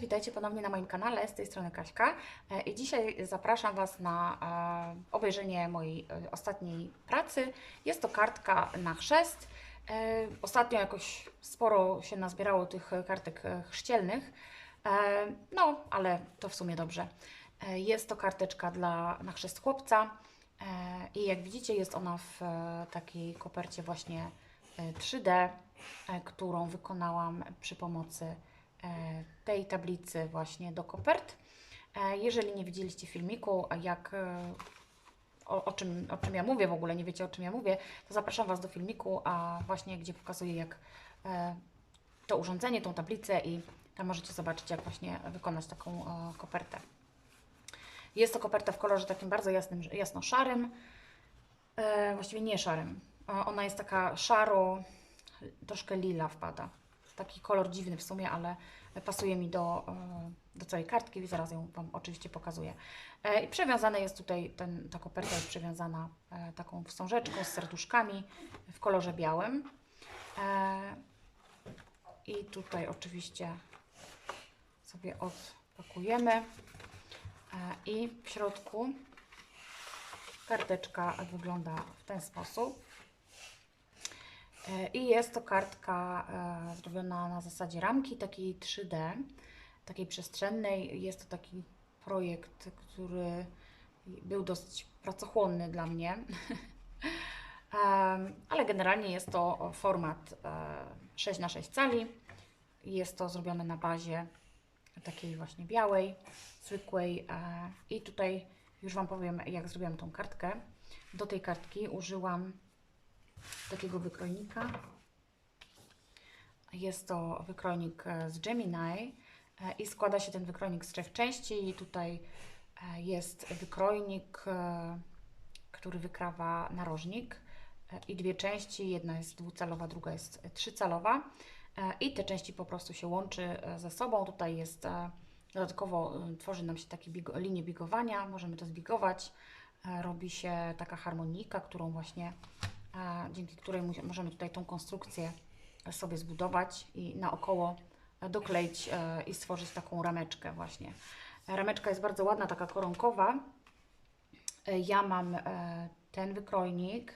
witajcie ponownie na moim kanale, z tej strony Kaśka E, i dzisiaj zapraszam Was na e, obejrzenie mojej e, ostatniej pracy. Jest to kartka na chrzest. Ostatnio jakoś sporo się nazbierało tych kartek chrzcielnych, no ale to w sumie dobrze. Jest to karteczka dla, na chrzest chłopca i jak widzicie jest ona w takiej kopercie właśnie e, 3D, e, którą wykonałam przy pomocy tej tablicy właśnie do kopert. E, Jeżeli nie widzieliście filmiku, jak e, o, o, czym, o czym ja mówię w ogóle, nie wiecie o czym ja mówię, to zapraszam Was do filmiku, a właśnie gdzie pokazuję jak e, to urządzenie, tą tablicę i tam możecie zobaczyć jak właśnie wykonać taką e, kopertę. Jest to koperta w kolorze takim bardzo jasnym, jasno-szarym, e, właściwie nie szarym. E, Ona jest taka szaro, troszkę lila wpada. Taki kolor dziwny w sumie, ale pasuje mi do, e, do całej kartki zaraz ją Wam oczywiście pokazuję. E, I przewiązane jest tutaj, ten, ta koperta jest przewiązana e, taką wstążeczką z serduszkami w kolorze białym. I tutaj oczywiście sobie odpakujemy. I w środku karteczka wygląda w ten sposób. E, I jest to kartka e, zrobiona na zasadzie ramki takiej 3D, takiej przestrzennej. Jest to taki projekt, który był dosyć pracochłonny dla mnie. Ale generalnie jest to format e, 6 na 6 cali. Jest to zrobione na bazie takiej właśnie białej, zwykłej. e, I tutaj już Wam powiem, jak zrobiłam tą kartkę. Do tej kartki użyłam takiego wykrojnika. Jest to wykrojnik e, z Gemini e, i składa się ten wykrojnik z trzech części. I tutaj e, jest wykrojnik, który wykrawa narożnik i dwie części. Jedna jest dwucalowa, druga jest trzycalowa. I te części po prostu się łączy ze sobą. Tutaj jest dodatkowo tworzy nam się takie bigo, linie bigowania. Możemy to zbigować. Robi się taka harmonika, którą właśnie dzięki której możemy tutaj tą konstrukcję sobie zbudować i naokoło dokleić e, i stworzyć taką rameczkę właśnie. Rameczka jest bardzo ładna, taka koronkowa. E, Ja mam e, ten wykrojnik,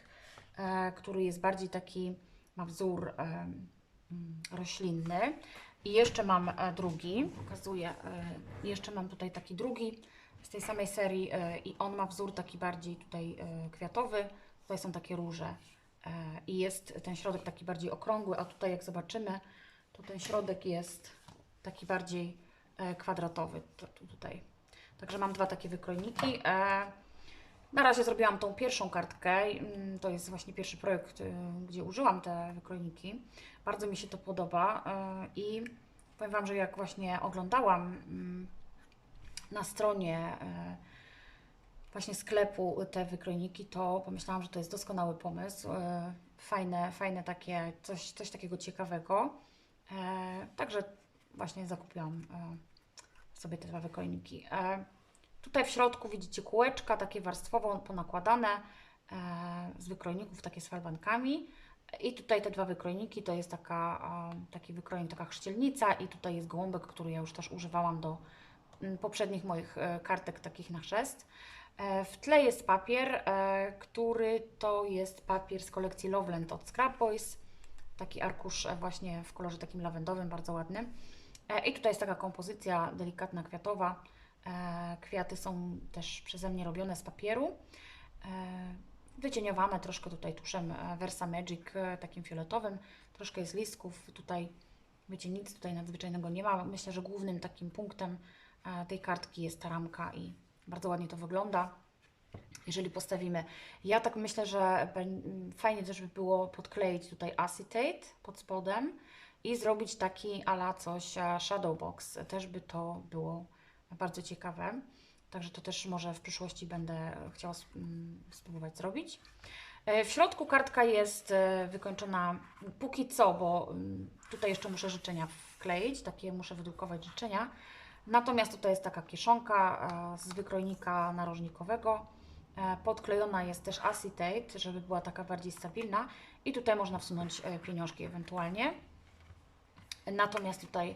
który jest bardziej taki, ma wzór mm, roślinny. I jeszcze mam drugi, pokazuję, jeszcze mam tutaj taki drugi z tej samej serii i on ma wzór taki bardziej tutaj kwiatowy. Tutaj są takie róże e, i jest ten środek taki bardziej okrągły, a tutaj jak zobaczymy, to ten środek jest taki bardziej e, kwadratowy to, tu, tutaj. Także mam dwa takie wykrojniki. E, na razie zrobiłam tą pierwszą kartkę. mm, To jest właśnie pierwszy projekt, gdzie użyłam te wykrojniki. Bardzo mi się to podoba i powiem Wam, że jak właśnie oglądałam mm, na stronie właśnie sklepu te wykrojniki, to pomyślałam, że to jest doskonały pomysł. y, Fajne, fajne takie, coś, coś takiego ciekawego. E, Także właśnie zakupiłam e, sobie te dwa wykrojniki. E, Tutaj w środku widzicie kółeczka, takie warstwowo ponakładane e, z wykrojników, takie z falbankami. I tutaj te dwa wykrojniki to jest taka, e, taki wykrojnik, taka chrzcielnica i tutaj jest gołąbek, który ja już też używałam do poprzednich moich e, kartek takich na chrzest. E, W tle jest papier, e, który to jest papier z kolekcji Loveland od Scrap Boys. Taki arkusz właśnie w kolorze takim lawendowym, bardzo ładny. I tutaj jest taka kompozycja delikatna, kwiatowa. Kwiaty są też przeze mnie robione z papieru. Wycieniowane troszkę tutaj tuszem Versa Magic, takim fioletowym. Troszkę jest listków. Tutaj, wiecie, nic tutaj nadzwyczajnego nie ma. Myślę, że głównym takim punktem tej kartki jest ta ramka i bardzo ładnie to wygląda. Jeżeli postawimy, ja tak myślę, że fajnie też by było podkleić tutaj acetate pod spodem i zrobić taki ala coś e, shadow box. Też by to było bardzo ciekawe. Także to też może w przyszłości będę chciała mm, spróbować zrobić. E, W środku kartka jest e, wykończona póki co, bo mm, tutaj jeszcze muszę życzenia wkleić, takie muszę wydrukować życzenia. Natomiast tutaj jest taka kieszonka e, z wykrojnika narożnikowego. E, Podklejona jest też acetate, żeby była taka bardziej stabilna. I tutaj można wsunąć e, pieniążki ewentualnie. Natomiast tutaj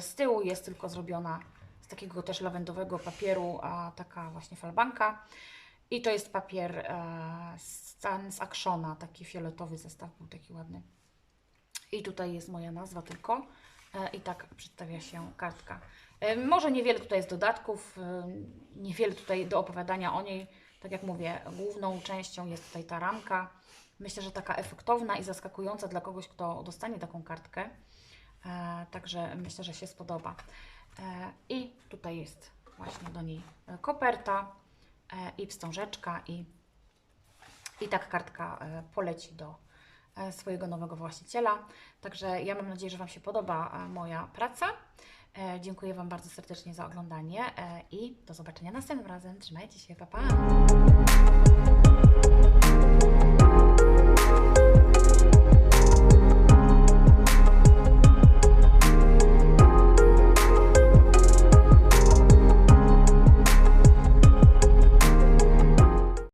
Z tyłu jest tylko zrobiona z takiego też lawendowego papieru, taka właśnie falbanka. I to jest papier z Actiona, taki fioletowy zestaw był taki ładny. I tutaj jest moja nazwa tylko. E, I tak przedstawia się kartka. E, Może niewiele tutaj jest dodatków, e, niewiele tutaj do opowiadania o niej. Tak jak mówię, główną częścią jest tutaj ta ramka. Myślę, że taka efektowna i zaskakująca dla kogoś, kto dostanie taką kartkę. Także myślę, że się spodoba. I tutaj jest właśnie do niej koperta i wstążeczka i, i tak kartka poleci do swojego nowego właściciela. Także ja mam nadzieję, że Wam się podoba e, moja praca. E, Dziękuję Wam bardzo serdecznie za oglądanie e, i do zobaczenia następnym razem. Trzymajcie się, pa pa!